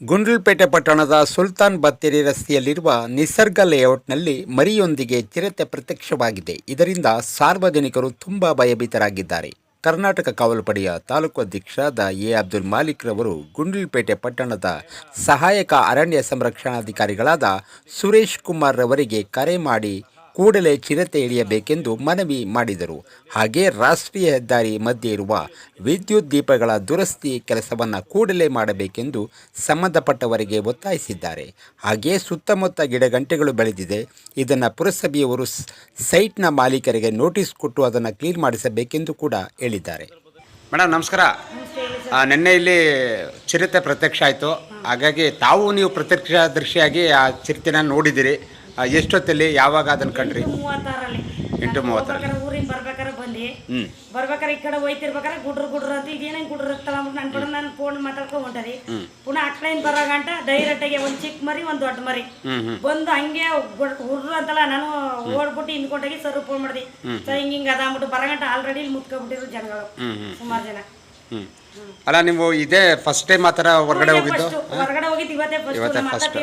ಗುಂಡ್ಲುಪೇಟೆ ಪಟ್ಟಣದ ಸುಲ್ತಾನ್ ಬತ್ತೇರಿ ರಸ್ತೆಯಲ್ಲಿರುವ ನಿಸರ್ಗ ಲೇಔಟ್ನಲ್ಲಿ ಮರಿಯೊಂದಿಗೆ ಚಿರತೆ ಪ್ರತ್ಯಕ್ಷವಾಗಿದೆ. ಇದರಿಂದ ಸಾರ್ವಜನಿಕರು ತುಂಬಾ ಭಯಭೀತರಾಗಿದ್ದಾರೆ. ಕರ್ನಾಟಕ ಕಾವಲು ಪಡೆಯ ತಾಲೂಕು ಅಧ್ಯಕ್ಷರಾದ ಎ ಅಬ್ದುಲ್ ಮಾಲಿಕ್ ರವರು ಗುಂಡ್ಲುಪೇಟೆ ಪಟ್ಟಣದ ಸಹಾಯಕ ಅರಣ್ಯ ಸಂರಕ್ಷಣಾಧಿಕಾರಿಗಳಾದ ಸುರೇಶ್ ಕುಮಾರ್ ರವರಿಗೆ ಕರೆ ಮಾಡಿ ಕೂಡಲೇ ಚಿರತೆ ಇಳಿಯಬೇಕೆಂದು ಮನವಿ ಮಾಡಿದರು. ಹಾಗೆ ರಾಷ್ಟ್ರೀಯ ಹೆದ್ದಾರಿ ಮಧ್ಯೆ ಇರುವ ವಿದ್ಯುತ್ ದೀಪಗಳ ದುರಸ್ತಿ ಕೆಲಸವನ್ನು ಕೂಡಲೇ ಮಾಡಬೇಕೆಂದು ಸಂಬಂಧಪಟ್ಟವರಿಗೆ ಒತ್ತಾಯಿಸಿದ್ದಾರೆ. ಹಾಗೆ ಸುತ್ತಮುತ್ತ ಗಿಡಗಂಟೆಗಳು ಬೆಳೆದಿದೆ. ಇದನ್ನು ಪುರಸಭೆಯವರು ಸ್- ಸೈಟ್ನ ಮಾಲೀಕರಿಗೆ ನೋಟಿಸ್ ಕೊಟ್ಟು ಅದನ್ನು ಕ್ಲೀನ್ ಮಾಡಿಸಬೇಕೆಂದು ಕೂಡ ಹೇಳಿದ್ದಾರೆ. ಮೇಡಮ್ ನಮಸ್ಕಾರ. ನಿನ್ನೆ ಇಲ್ಲಿ ಚಿರತೆ ಪ್ರತ್ಯಕ್ಷ ಆಯಿತು. ಹಾಗಾಗಿ ತಾವು ನೀವು ಪ್ರತ್ಯಕ್ಷ ದೃಷ್ಟಿಯಾಗಿ ಆ ಚಿರತೆನ ನೋಡಿದಿರಿ. ಆ, ಎಷ್ಟೊತ್ತಲ್ಲಿ? ಯಾವಾಗ ಅದನ್ನ ಕಂಡ್ರಿ ಮೂವತ್ತಾರಲ್ಲಿ ಎಂಟು ಮೂವತ್ತರ ಊರಿಂದ ಬರ್ಬೇಕಾರೆ ಬಂದು ಹ್ಞೂ ಬರ್ಬೇಕಾರೆ ಈ ಕಡೆ ಹೋಯ್ತಿರ್ಬೇಕಾರೆ ಗುಡ್ರು ಗುಡ್ರ ಅಂತ ಇದೇನೇನು ಗುಡ್ರ ಇರ್ತಲ್ಲ ಅಂದ್ಬಿಟ್ಟು ನನ್ನ ಕಡೆ ನಾನು ಫೋನ್ ಮಾತಾಡ್ಕೊಂಡು ಹೊಂಟರಿ ಪುನಃ ಕಡೆಯಿಂದ ಬರೋ ಗಂಟ ಡೈರೆಕ್ಟ್ ಆಗಿ ಒಂದು ಚಿಕ್ಕ ಮರಿ ಒಂದು ದೊಡ್ಡ ಮರಿ. ಬಂದು ಹಂಗೆ ಹುಡ್ರು ಅಂತಲ್ಲ ನಾನು ಓಡ್ಬಿಟ್ಟು ಹಿಂದ್ಕೊಂಡಾಗಿ ಸರ್ ಫೋನ್ ಮಾಡಿದೆ. ಸರ್ ಹಿಂಗೆ ಹಿಂಗೆ ಅದ ಅಂದ್ಬಿಟ್ಟು ಬರಗಂಟ ಆಲ್ರೆಡಿ ಇಲ್ಲಿ ಮುತ್ಕೊಬಿಟ್ಟಿದ್ರು ಜನಗಳು. ಸುಮಾರು ಜನ. ಅಲ್ಲ ನೀವು ಇದೇ ಫಸ್ಟ್ ಟೈಮ್ ಆ ಥರ ಹೊರಗಡೆ ಹೋಗಿದ್ದು? ಹೊರಗಡೆ ಹೋಗಿದ್ದು ಇವತ್ತೇ ಫಸ್ಟ್ ಇವತ್ತೇ ನಮ್ಮ first.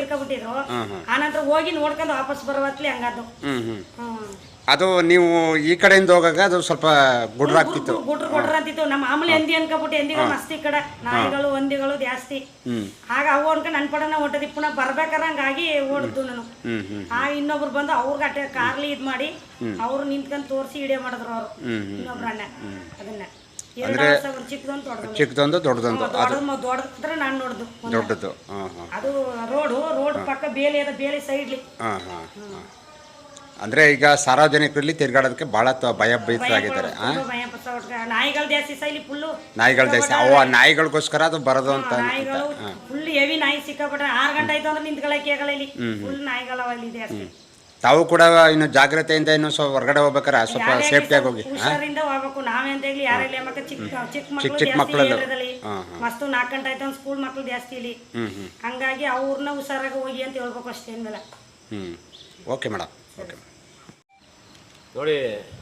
ಹ್ಮ್, ಹ್ಮ್. ಆನಂತರ ಹೋಗಿ ನೋಡ್ಕೊಂಡು ವಾಪಸ್ ಬರೋ ಹೊತ್ಲಿ ಹಂಗಾದ್ದು. ಹ್ಞೂ ಹ್ಞೂ ಹ್ಮ್. ಅದು ನೀವು ಈ ಕಡೆಯಿಂದ ಹೋಗಾಗ ಅದು ಸ್ವಲ್ಪ ಗುಡ್ರಾಗ್ತಿತ್ತು ಗುಟ್ರು ಗುಡ್ರ ಅಂತಿತ್ತು. ನಮ್ಮ ಮಾಮೂಲಿ ಹಂದಿ ಅನ್ಕೊಬಿಟ್ಟು ಹಂದಿಗಳು ಮಸ್ತಿ ಕಡೆ. ನಾಯಿಗಳು ಹಂದಿಗಳು ಜಾಸ್ತಿ. ಹ್ಞೂ ಆಗ ಅವು ಅನ್ಕೊಂಡು ನನ್ನ ಪಡನ ಹೊಂಟದಿ. ಪುನಃ ಬರ್ಬೇಕಾರ ಹಂಗಾಗಿ ಓಡಿದ್ದು ನಾನು. ಹ್ಞೂ ಹ್ಞೂ ಆ ಇನ್ನೊಬ್ರು ಬಂದು ಅವ್ರಿಗೆ ಅಟ್ಟೆ ಕಾರ್ಲಿ ಇದ್ ಮಾಡಿ ಅವ್ರು ನಿಂತ್ಕೊಂಡು ತೋರಿಸಿ ಇಡೇ ಮಾಡಿದ್ರು ಅವರು. ಹ್ಞೂ ಹ್ಞೂ ಇನ್ನೊಬ್ರು ಅಣ್ಣ ಅದನ್ನ. ಸಾವಿರ ಚಿಕ್ಕದೊಂದು ದೊಡ್ಡದು ದೊಡ್ಡದೊಂದು. ದೊಡ್ಡದು ದೊಡ್ಡದ್ರೆ ನಾನು ನೋಡ್ದು ದೊಡ್ಡದು. ಅದು ರೋಡು ರೋಡ್ ಪಕ್ಕ ಬೇಲಿ ಅದ ಬೇಲಿ ಸೈಡ್ಲಿ ಹಾಂ ಹಾಂ ಹಾಂ. ಅಂದರೆ ಈಗ ಸಾರ್ವಜನಿಕರಲ್ಲಿ ತಿರ್ಗಾಡೋದಕ್ಕೆ ಬಹಳ ತ ಭಯ ದೇಸಿ ಹಾಂ ತುಂಬಾ ಭಯ ಪಡ್ಸ ಹೊಡ್ಕ- ನಾಯಿಗಳು ಜಾಸ್ತಿ ಸೈಲಿ ಫುಲ್ಲು ನಾಯಿಗಳ ದೇಶ ಅವ ನಾಯಿಗಳಿಗೋಸ್ಕರ ಅದು ಬರೋದು ಅಂತ ಫುಲ್ ಹೆವಿ ನಾಯಿ ಸಿಕ್ಕಾಬಿಟ್ರೆ ಆರು ಗಂಟೆ ಆಯ್ತು ಅಂದ್ರೆ ನಿಂತ್ಕೊಳಕ್ಕೆ ಆಗಲ್ಲ ಇಲ್ಲಿ. ಫುಲ್ ನಾಯಿಗಳವ ಇಲ್ಲಿ ಜಾಸ್ತಿ ತಾವು ಕೂಡ ಇನ್ನು ಜಾಗ್ರತೆಯಿಂದ ಇನ್ನು ಸ್ವಲ್ಪ ಹೊರಗಡೆ ಹೋಗ್ಬೇಕಾರೆ ಸ್ವಲ್ಪ ಸೇಫ್ಟಿಯಾಗಿ ಹೋಗಿ ಹುಷಾರಿಂದ ಹೋಗ್ಬೇಕು. ನಾವೇ ಅಂತ ಹೇಳಿ ಯಾರೆಲ್ಲ ಮಕ್ಕ ಚಿಕ್ಕ ಚಿಕ್ಕ ಮಕ್ಕಳು ಚಿಕ್ಕ ಮಸ್ತು ನಾಲ್ಕು ಗಂಟೆ ಆಯ್ತು ಸ್ಕೂಲ್ ಮಕ್ಕಳು ಜಾಸ್ತಿ ಇಲ್ಲಿ. ಹಂಗಾಗಿ ಅವ್ರನ್ನ ಹುಷಾರಾಗಿ ಹೋಗಿ ಅಂತ ಹೇಳ್ಬೇಕು ಅಷ್ಟೇ ಏನಿಲ್ಲ ಹ್ಞೂ ಓಕೆ ಮೇಡಮ್ ಓಕೆ ನೋಡಿ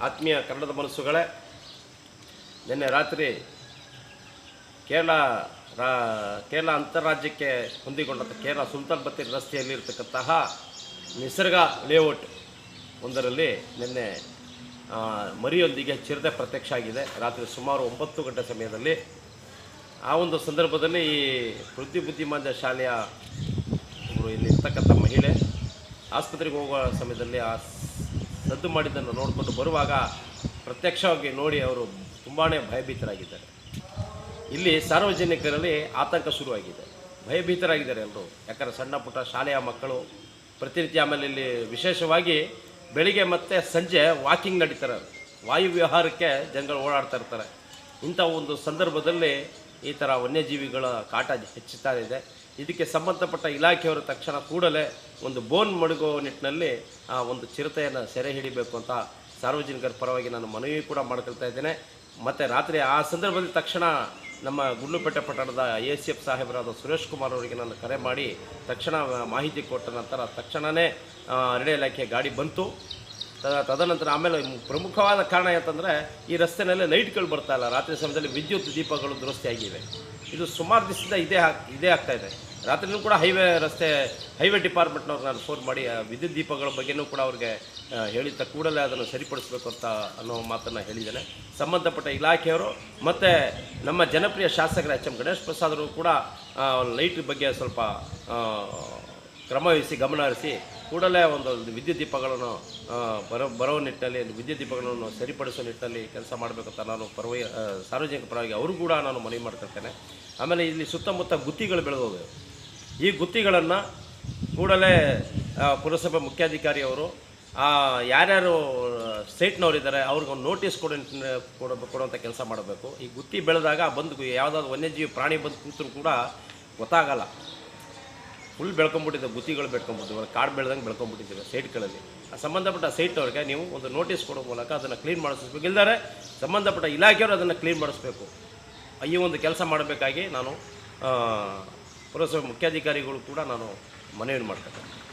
ಆತ್ಮೀಯ ಕನ್ನಡದ ಮನಸ್ಸುಗಳೇ ನಿನ್ನೆ ರಾತ್ರಿ ಕೇರಳ ರಾ ಕೇರಳ ಅಂತಾರಾಜ್ಯಕ್ಕೆ ಹೊಂದಿಕೊಂಡಂಥ ಕೇರಳ ಸುಲ್ತಾನ್ ರಸ್ತೆಯಲ್ಲಿ ರಸ್ತೆಯಲ್ಲಿರ್ತಕ್ಕಂತಹ ನಿಸರ್ಗ ಲೇಔಟ್ ಒಂದರಲ್ಲಿ ನಿನ್ನೆ ಮರಿಯೊಂದಿಗೆ ಚಿರತೆ ಪ್ರತ್ಯಕ್ಷ ಆಗಿದೆ. ರಾತ್ರಿ ಸುಮಾರು ಒಂಬತ್ತು ಗಂಟೆ ಸಮಯದಲ್ಲಿ ಆ ಒಂದು ಸಂದರ್ಭದಲ್ಲಿ ಈ ವೃದ್ಧಿ ಬುದ್ಧಿಮಾಂದ್ಯ ಶಾಲೆಯ ಒಬ್ಬರು ಇಲ್ಲಿ ಇರ್ತಕ್ಕಂಥ ಮಹಿಳೆ ಆಸ್ಪತ್ರೆಗೆ ಹೋಗುವ ಸಮಯದಲ್ಲಿ ಆ ಸದ್ದು ಮಾಡಿದ್ದನ್ನು ನೋಡಿಕೊಂಡು ಬರುವಾಗ ಪ್ರತ್ಯಕ್ಷವಾಗಿ ನೋಡಿ ಅವರು ತುಂಬಾ ಭಯಭೀತರಾಗಿದ್ದಾರೆ. ಇಲ್ಲಿ ಸಾರ್ವಜನಿಕರಲ್ಲಿ ಆತಂಕ ಶುರುವಾಗಿದೆ. ಭಯಭೀತರಾಗಿದ್ದಾರೆ ಎಲ್ಲರೂ ಯಾಕಂದರೆ ಸಣ್ಣ ಪುಟ್ಟ ಶಾಲೆಯ ಮಕ್ಕಳು ಪ್ರತಿನಿತ್ಯ ಆಮೇಲೆ ಇಲ್ಲಿ ವಿಶೇಷವಾಗಿ ಬೆಳಿಗ್ಗೆ ಮತ್ತು ಸಂಜೆ ವಾಕಿಂಗ್ ನಡೀತಾರೆ. ವಾಯು ವಿಹಾರಕ್ಕೆ ಜನಗಳು ಓಡಾಡ್ತಾ ಇರ್ತಾರೆ. ಇಂಥ ಒಂದು ಸಂದರ್ಭದಲ್ಲಿ ಈ ಥರ ವನ್ಯಜೀವಿಗಳ ಕಾಟ ಹೆಚ್ಚುತ್ತಾ ಇದೆ. ಇದಕ್ಕೆ ಸಂಬಂಧಪಟ್ಟ ಇಲಾಖೆಯವರು ತಕ್ಷಣ ಕೂಡಲೇ ಒಂದು ಬೋನ್ ಮಡಗೋ ನಿಟ್ಟಿನಲ್ಲಿ ಆ ಒಂದು ಚಿರತೆಯನ್ನು ಸೆರೆ ಹಿಡಿಬೇಕು ಅಂತ ಸಾರ್ವಜನಿಕರ ಪರವಾಗಿ ನಾನು ಮನವಿ ಕೂಡ ಮಾಡ್ಕೊಳ್ತಾ ಇದ್ದೇನೆ. ಮತ್ತು ರಾತ್ರಿ ಆ ಸಂದರ್ಭದಲ್ಲಿ ತಕ್ಷಣ ನಮ್ಮ ಗುಂಡ್ಲುಪೇಟೆ ಪಟ್ಟಣದ ಎ ಸಿ ಎಫ್ ಸಾಹೇಬರಾದ ಸುರೇಶ್ ಕುಮಾರ್ ಅವರಿಗೆ ನಾನು ಕರೆ ಮಾಡಿ ತಕ್ಷಣ ಮಾಹಿತಿ ಕೊಟ್ಟ ನಂತರ ತಕ್ಷಣವೇ ಅರಣ್ಯ ಇಲಾಖೆ ಗಾಡಿ ಬಂತು. ತದನಂತರ ಆಮೇಲೆ ಪ್ರಮುಖವಾದ ಕಾರಣ ಅಂತಂದರೆ ಈ ರಸ್ತೆಯಲ್ಲೇ ಲೈಟ್ಗಳು ಬರ್ತಾ ಇಲ್ಲ. ರಾತ್ರಿ ಸಮಯದಲ್ಲಿ ವಿದ್ಯುತ್ ದೀಪಗಳು ದುರಸ್ತಿಯಾಗಿವೆ. ಇದು ಸುಮಾರು ದಿವಸದಿಂದ ಇದೇ ಹಾಕ್, ಇದೇ ಆಗ್ತಾಯಿದೆ ರಾತ್ರಿನೂ ಕೂಡ ಹೈವೇ ರಸ್ತೆ, ಹೈವೇ ಡಿಪಾರ್ಟ್ಮೆಂಟ್ನವ್ರು ನಾನು ಫೋನ್ ಮಾಡಿ ವಿದ್ಯುತ್ ದೀಪಗಳ ಬಗ್ಗೆನೂ ಕೂಡ ಅವ್ರಿಗೆ ಹೇಳಿದ ಕೂಡಲೇ ಅದನ್ನು ಸರಿಪಡಿಸಬೇಕು ಅಂತ ಅನ್ನೋ ಮಾತನ್ನು ಹೇಳಿದ್ದೇನೆ. ಸಂಬಂಧಪಟ್ಟ ಇಲಾಖೆಯವರು ಮತ್ತು ನಮ್ಮ ಜನಪ್ರಿಯ ಶಾಸಕರ ಎಚ್ ಎಂ ಗಣೇಶ್ ಪ್ರಸಾದ್ ಅವರು ಕೂಡ ಲೈಟ್ ಬಗ್ಗೆ ಸ್ವಲ್ಪ ಕ್ರಮವಹಿಸಿ ಕ್ರಮ ಗಮನ ಹರಿಸಿ ಕೂಡಲೇ ಒಂದು ವಿದ್ಯುತ್ ದೀಪಗಳನ್ನು ಬರೋ ಬರೋ ನಿಟ್ಟಿನಲ್ಲಿ, ವಿದ್ಯುತ್ ದೀಪಗಳನ್ನು ಸರಿಪಡಿಸೋ ನಿಟ್ಟಿನಲ್ಲಿ ಕೆಲಸ ಮಾಡಬೇಕಂತ ನಾನು ಪರವಾಗಿ ಸಾರ್ವಜನಿಕ ಪರವಾಗಿ ಅವರು ಕೂಡ ನಾನು ಮನವಿ ಮಾಡ್ತಿರ್ತೇನೆ. ಆಮೇಲೆ ಇಲ್ಲಿ ಸುತ್ತಮುತ್ತ ಗುತ್ತಿಗಳು ಬೆಳೆದೋವೆ ಈ ಗುತ್ತಿಗಳನ್ನು ಕೂಡಲೇ ಪುರಸಭೆ ಮುಖ್ಯಾಧಿಕಾರಿಯವರು ಯಾರ್ಯಾರು ಸ್ಟೇಟ್ನವರಿದ್ದಾರೆ ಅವ್ರಿಗೆ ಒಂದು ನೋಟಿಸ್ ಕೊಡೋ ಕೊಡ ಕೊಡುವಂಥ ಕೆಲಸ ಮಾಡಬೇಕು. ಈ ಗುತ್ತಿ ಬೆಳೆದಾಗ ಬಂದು ಯಾವುದಾದ್ರು ವನ್ಯಜೀವಿ ಪ್ರಾಣಿ ಬಂದು ಕೂತರು ಕೂಡ ಗೊತ್ತಾಗಲ್ಲ. ಫುಲ್ ಬೆಳ್ಕೊಂಬಿಟ್ಟಿದ್ದೆ ಗುತ್ತಿಗಳು ಬೆಳ್ಕೊಂಬಿಟ್ಟಿವೆ ಕಾಡು ಬೆಳೆದಂಗೆ ಬೆಳ್ಕೊಂಬಿಟ್ಟಿದ್ದೇವೆ ಸೈಟ್ಗಳಲ್ಲಿ ಆ ಸಂಬಂಧಪಟ್ಟ ಸೈಟ್ನವ್ರಿಗೆ ನೀವು ಒಂದು ನೋಟಿಸ್ ಕೊಡೋ ಮೂಲಕ ಅದನ್ನು ಕ್ಲೀನ್ ಮಾಡಿಸ್ಬೇಕು. ಇಲ್ಲದೆ ಸಂಬಂಧಪಟ್ಟ ಇಲಾಖೆಯವರು ಅದನ್ನು ಕ್ಲೀನ್ ಮಾಡಿಸ್ಬೇಕು. ಈ ಒಂದು ಕೆಲಸ ಮಾಡಬೇಕಾಗಿ ನಾನು ಪುರಸಭೆ ಮುಖ್ಯಾಧಿಕಾರಿಗಳು ಕೂಡ ನಾನು ಮನವಿ ಮಾಡ್ತೇನೆ